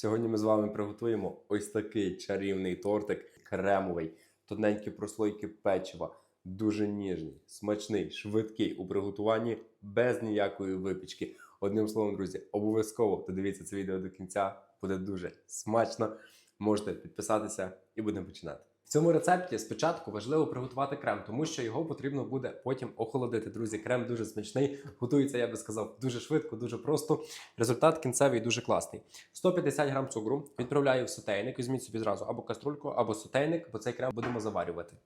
Сьогодні ми з вами приготуємо ось такий чарівний тортик, кремовий, тоненькі прослойки печива, дуже ніжний, смачний, швидкий у приготуванні, без ніякої випічки. Одним словом, друзі, обов'язково додивіться це відео до кінця, буде дуже смачно. Можете підписатися і будемо починати. В цьому рецепті спочатку важливо приготувати крем, тому що його потрібно буде потім охолодити. Друзі, крем дуже смачний, готується, я би сказав, дуже швидко, дуже просто. Результат кінцевий дуже класний. 150 грам цукру відправляю в сотейник. Візьміть собі зразу або каструльку, або сотейник, бо цей крем будемо заварювати.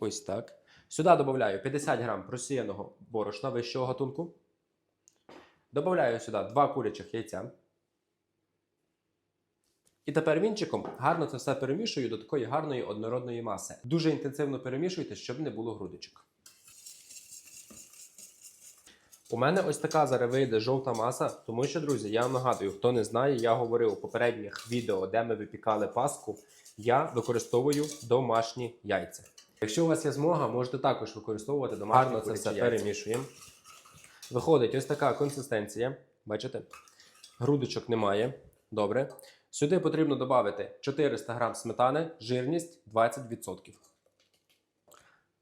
Ось так. Сюди додаю 50 грам просіяного борошна вищого гатунку. Добавляю сюди 2 курячих яйця. І тепер вінчиком гарно це все перемішую до такої гарної однородної маси. Дуже інтенсивно перемішуйте, щоб не було грудочок. У мене ось така зараз вийде жовта маса, тому що, друзі, я вам нагадую, хто не знає, я говорив у попередніх відео, де ми випікали паску, я використовую домашні яйця. Якщо у вас є змога, можете також використовувати домашні Гарно це все перемішуємо. Виходить ось така консистенція. Бачите? Грудочок немає. Добре. Сюди потрібно додати 400 г сметани, жирність 20%.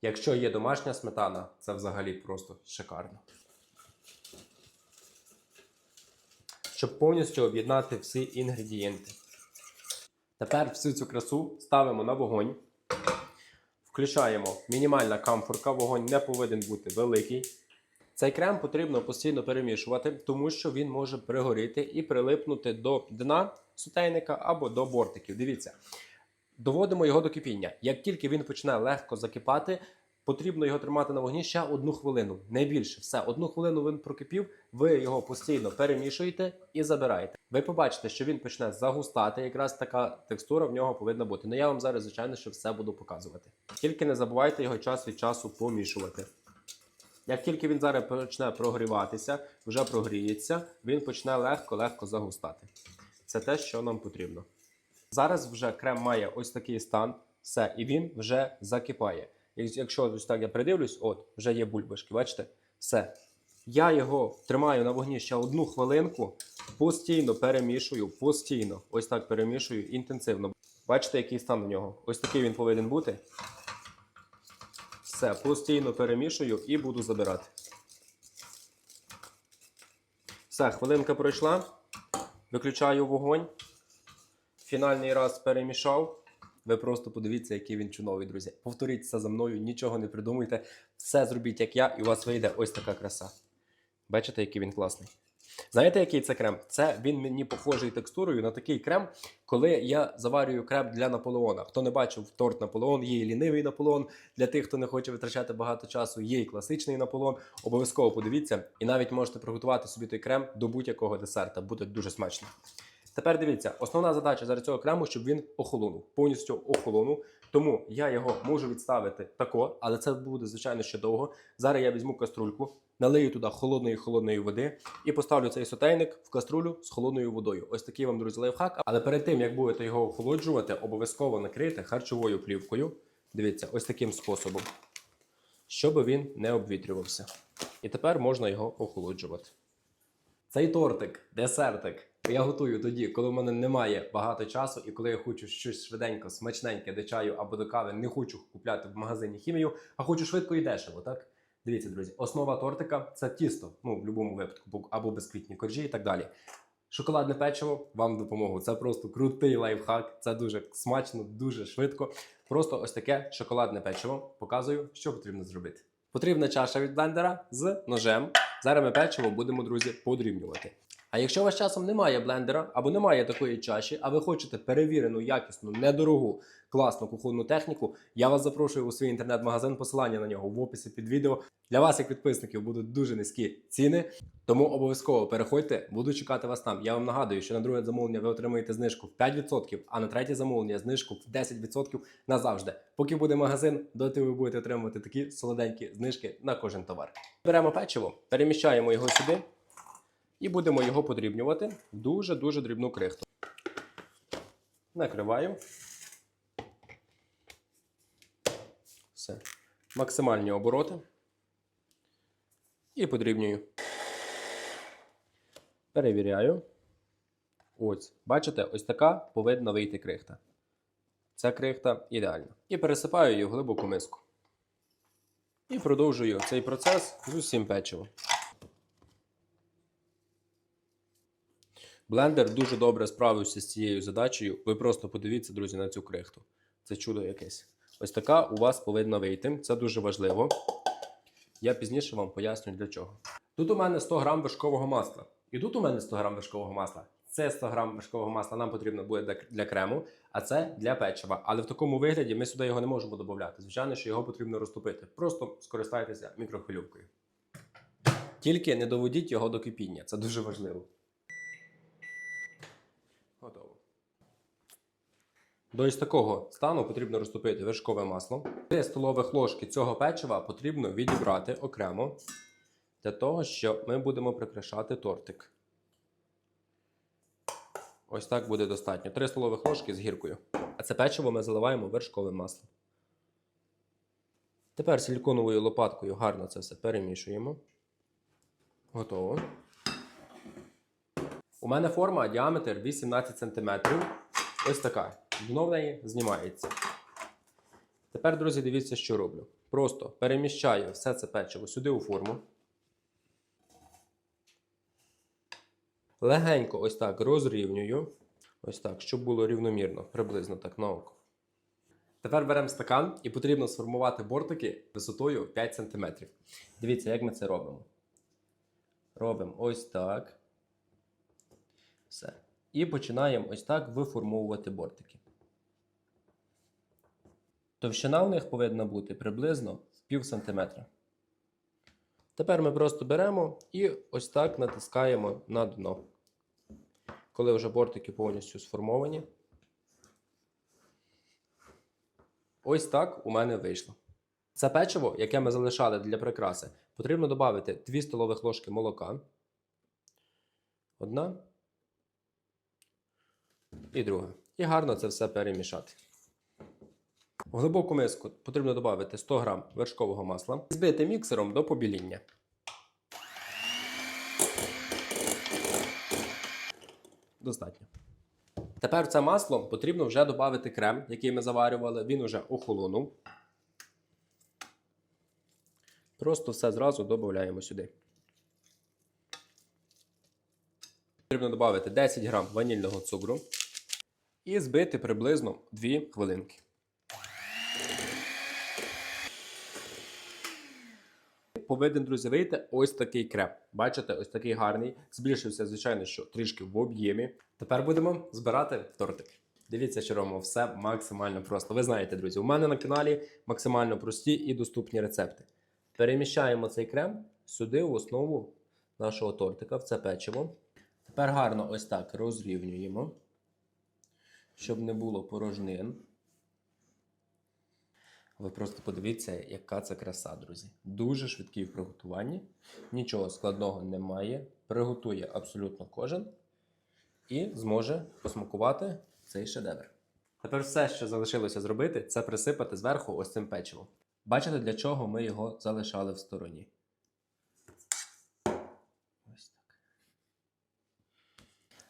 Якщо є домашня сметана, це взагалі просто шикарно. Щоб повністю об'єднати всі інгредієнти. Тепер всю цю красу ставимо на вогонь. Включаємо мінімальна камфорка, вогонь не повинен бути великий. Цей крем потрібно постійно перемішувати, тому що він може пригоріти і прилипнути до дна сутейника або до бортиків. Дивіться, доводимо його до кипіння. Як тільки він почне легко закипати, потрібно його тримати на вогні ще одну хвилину, не більше. Все, одну хвилину він прокипів, ви його постійно перемішуєте і забираєте. Ви побачите, що він почне загустати. Якраз така текстура в нього повинна бути. Ну я вам зараз, звичайно, що все буду показувати. Тільки не забувайте його час від часу помішувати. Як тільки він зараз почне прогріватися, вже прогріється, він почне легко-легко загустати. Це те, що нам потрібно. Зараз вже крем має ось такий стан, все, і він вже закипає. Якщо ось так я придивлюсь, от, вже є бульбашки, бачите? Все. Я його тримаю на вогні ще одну хвилинку, постійно перемішую, постійно, ось так перемішую інтенсивно. Бачите, який стан у нього? Ось такий він повинен бути. Все, постійно перемішую і буду забирати. Все, хвилинка пройшла. Виключаю вогонь. Фінальний раз перемішав. Ви просто подивіться, який він чудовий, друзі. Повторіть це за мною, нічого не придумуйте. Все зробіть, як я, і у вас вийде ось така краса. Бачите, який він класний. Знаєте, який це крем? Це він мені похожий текстурою на такий крем, коли я заварюю крем для Наполеона. Хто не бачив торт Наполеон, є і лінивий Наполеон. Для тих, хто не хоче витрачати багато часу, є і класичний Наполеон. Обов'язково подивіться, і навіть можете приготувати собі той крем до будь-якого десерта. Буде дуже смачно. Тепер дивіться, основна задача зараз цього крему, щоб він охолонув, повністю охолонув. Тому я його можу відставити тако, але це буде, звичайно, ще довго. Зараз я візьму каструльку, налию туди холодної холодної води і поставлю цей сотейник в каструлю з холодною водою. Ось такий вам, друзі, лайфхак. Але перед тим, як будете його охолоджувати, обов'язково накрийте харчовою плівкою. Дивіться, ось таким способом, щоб він не обвітрювався. І тепер можна його охолоджувати. Цей тортик, десертик. Я готую тоді, коли в мене немає багато часу, і коли я хочу щось швиденько, смачненьке до чаю або до кави, не хочу купляти в магазині хімію, а хочу швидко і дешево, так? Дивіться, друзі, основа тортика це тісто, ну в будь-якому випадку, або безквітні коржі і так далі. Шоколадне печиво вам допомогу. Це просто крутий лайфхак, це дуже смачно, дуже швидко. Просто ось таке шоколадне печиво. Показую, що потрібно зробити. Потрібна чаша від блендера з ножем. Зараз ми печиво будемо, друзі, подрібнювати. А якщо у вас часом немає блендера або немає такої чаші, а ви хочете перевірену, якісну, недорогу, класну кухонну техніку, я вас запрошую у свій інтернет-магазин. Посилання на нього в описі під відео. Для вас, як підписників, будуть дуже низькі ціни. Тому обов'язково переходьте, буду чекати вас там. Я вам нагадую, що на друге замовлення ви отримаєте знижку в 5%, а на третє замовлення знижку в 10% назавжди. Поки буде магазин, доти ви будете отримувати такі солоденькі знижки на кожен товар. Беремо печиво, переміщаємо його сюди. І будемо його подрібнювати в дуже-дуже дрібну крихту. Накриваю. Все. Максимальні обороти. І подрібнюю. Перевіряю. Ось, бачите, ось така повинна вийти крихта. Ця крихта ідеальна. І пересипаю її в глибоку миску. І продовжую цей процес з усім печивом. Блендер дуже добре справився з цією задачею. Ви просто подивіться, друзі, на цю крихту. Це чудо якесь. Ось така у вас повинна вийти. Це дуже важливо. Я пізніше вам поясню для чого. Тут у мене 100 грам вершкового масла. І тут у мене 100 грам вершкового масла. Це 100 грам вершкового масла нам потрібно буде для- крему, а це для печива. Але в такому вигляді ми сюди його не можемо додати. Звичайно, що його потрібно розтопити. Просто скористайтеся мікрохвильовкою. Тільки не доводіть його до кипіння. Це дуже важливо. Готово. До ось такого стану потрібно розтопити вершкове масло. 3 столових ложки цього печива потрібно відібрати окремо для того, що ми будемо прикрашати тортик. Ось так буде достатньо. 3 столових ложки з гіркою. А це печиво ми заливаємо вершковим маслом. Тепер силіконовою лопаткою гарно це все перемішуємо. Готово. У мене форма діаметр 18 см. Ось така. Дно в неї знімається. Тепер, друзі, дивіться, що роблю. Просто переміщаю все це печиво сюди у форму. Легенько ось так розрівнюю. Ось так, щоб було рівномірно, приблизно так на око. Тепер беремо стакан і потрібно сформувати бортики висотою 5 см. Дивіться, як ми це робимо. Робимо ось так. Все. І починаємо ось так виформовувати бортики. Товщина в них повинна бути приблизно пів сантиметра. Тепер ми просто беремо і ось так натискаємо на дно. Коли вже бортики повністю сформовані. Ось так у мене вийшло. Це печиво, яке ми залишали для прикраси, потрібно додати 2 столових ложки молока. Одна. І друга. І гарно це все перемішати. В глибоку миску потрібно додати 100 г вершкового масла і збити міксером до побіління. Достатньо. Тепер в це масло потрібно вже додати крем, який ми заварювали. Він вже охолонув. Просто все зразу додаємо сюди. Потрібно додати 10 грам ванільного цукру і збити приблизно 2 хвилинки. Повинен, друзі, вийти ось такий крем. Бачите, ось такий гарний. Збільшився, звичайно, що трішки в об'ємі. Тепер будемо збирати тортик. Дивіться, що робимо все максимально просто. Ви знаєте, друзі, у мене на каналі максимально прості і доступні рецепти. Переміщаємо цей крем сюди, в основу нашого тортика, в це печиво. Тепер гарно ось так розрівнюємо, щоб не було порожнин. Ви просто подивіться, яка це краса, друзі. Дуже швидкий в приготуванні. Нічого складного немає. Приготує абсолютно кожен і зможе посмакувати цей шедевр. Тепер все, що залишилося зробити, це присипати зверху ось цим печивом. Бачите, для чого ми його залишали в стороні. Ось так.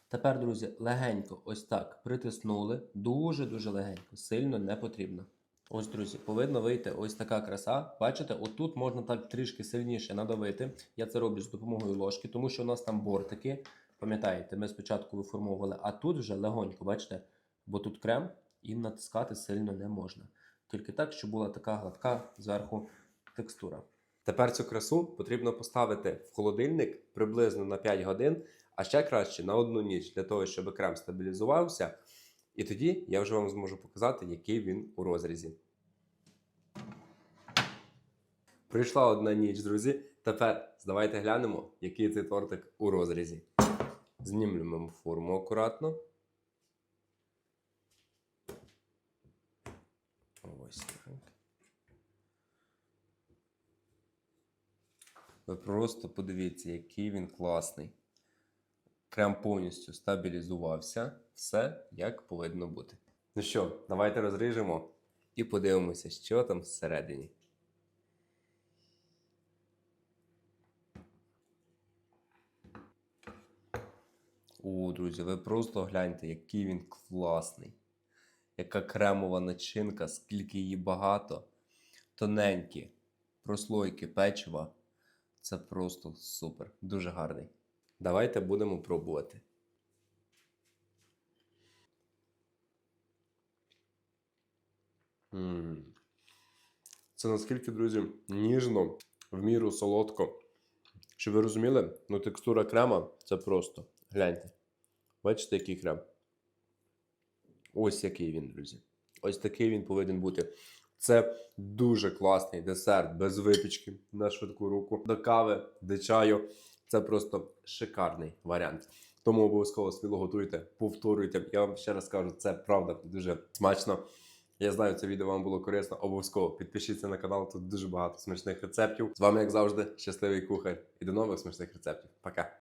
Тепер, друзі, легенько ось так притиснули. Дуже-дуже легенько, сильно не потрібно. Ось, друзі, повинна вийти ось така краса. Бачите, отут можна так трішки сильніше надавити. Я це роблю з допомогою ложки, тому що у нас там бортики. Пам'ятаєте, ми спочатку виформовували, а тут вже легонько, бачите, бо тут крем і натискати сильно не можна. Тільки так, щоб була така гладка зверху текстура. Тепер цю красу потрібно поставити в холодильник приблизно на 5 годин, а ще краще на одну ніч для того, щоб крем стабілізувався. І тоді я вже вам зможу показати, який він у розрізі. Прийшла одна ніч, друзі. Тепер давайте глянемо, який цей тортик у розрізі. Знімемо форму акуратно. Ось так. Ви просто подивіться, який він класний. Крем повністю стабілізувався. Все як повинно бути. Ну що, давайте розріжемо і подивимося, що там всередині. О, друзі, ви просто гляньте, який він класний. Яка кремова начинка, скільки її багато. Тоненькі прослойки печива. Це просто супер. Дуже гарний. Давайте будемо пробувати. Це наскільки, друзі, ніжно, в міру солодко. Щоб ви розуміли, ну текстура крема це просто. Гляньте. Бачите, який крем? Ось який він, друзі. Ось такий він повинен бути. Це дуже класний десерт без випічки на швидку руку. До кави, до чаю. Це просто шикарний варіант. Тому обов'язково сміло готуйте, повторюйте. Я вам ще раз кажу, це правда дуже смачно. Я знаю, це відео вам було корисно. Обов'язково підпишіться на канал. Тут дуже багато смачних рецептів. З вами, як завжди, щасливий кухар. І до нових смачних рецептів. Пока!